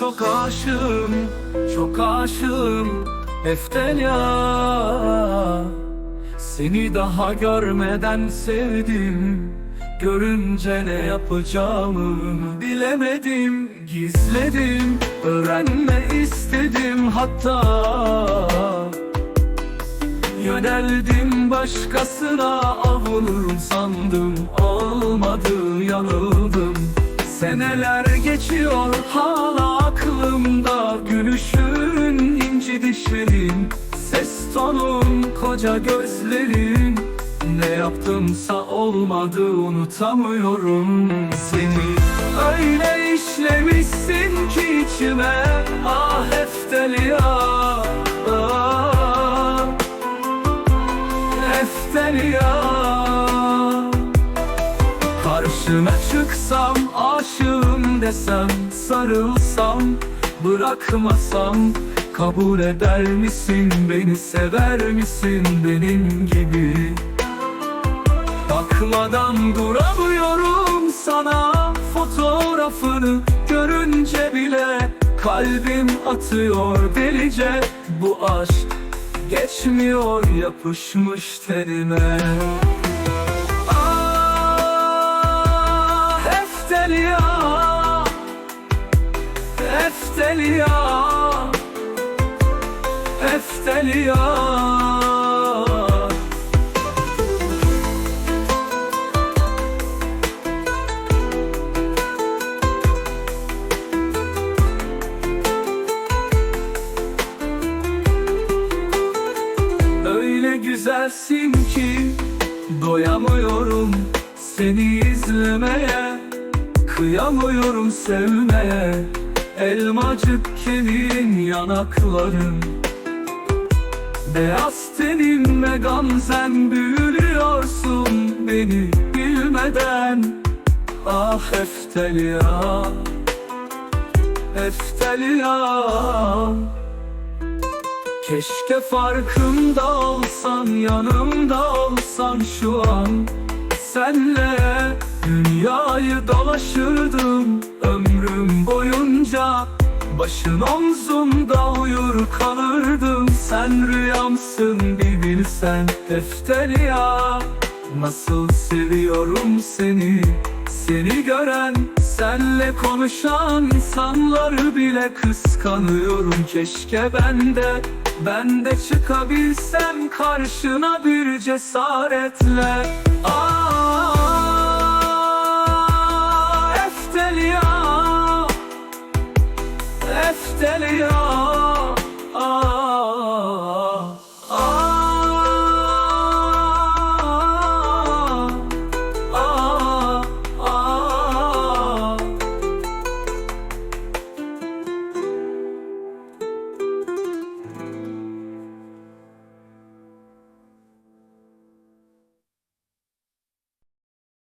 çok aşığım Çok aşığım. Eftelya Seni daha görmeden sevdim. Görünce ne yapacağımı bilemedim. Gizledim, öğrenme istedim. Hatta Yöneldim başkasına. Avunurum sandım Olmadı yanıldım Seneler geçiyor. Hala aklımda Gülüşün inci dişlerin Ses tonun koca gözlerin. Ne yaptımsa olmadı unutamıyorum seni. Öyle işlemişsin ki içime Ah Eftelya ah. Eftelya Karşına çıksam aşığım desem Sarılsam bırakmasam Kabul eder misin beni sever misin benim gibi? Bakmadan duramıyorum sana Fotoğrafını görünce bile Kalbim atıyor delice. Bu aşk geçmiyor yapışmış tenime Eftelya Eftelya Öyle güzelsin ki doyamıyorum seni izlemeye Kıyamıyorum sevmeye Elmacık kemiğin yanakların Beyaz teninle gamzen büyülüyorsun beni bilmeden. Ah Eftelya Eftelya Keşke farkında olsan yanımda olsan şu an Senle dünyayı dolaşırdım ömrüm boyunca Başın omzumda uyur kalırdım. Sen rüyamsın bir bilsen Eftelya Nasıl seviyorum seni Seni gören Senle konuşan insanları bile kıskanıyorum. Keşke ben de Ben de çıkabilsem karşına bir cesaretle. Ah seni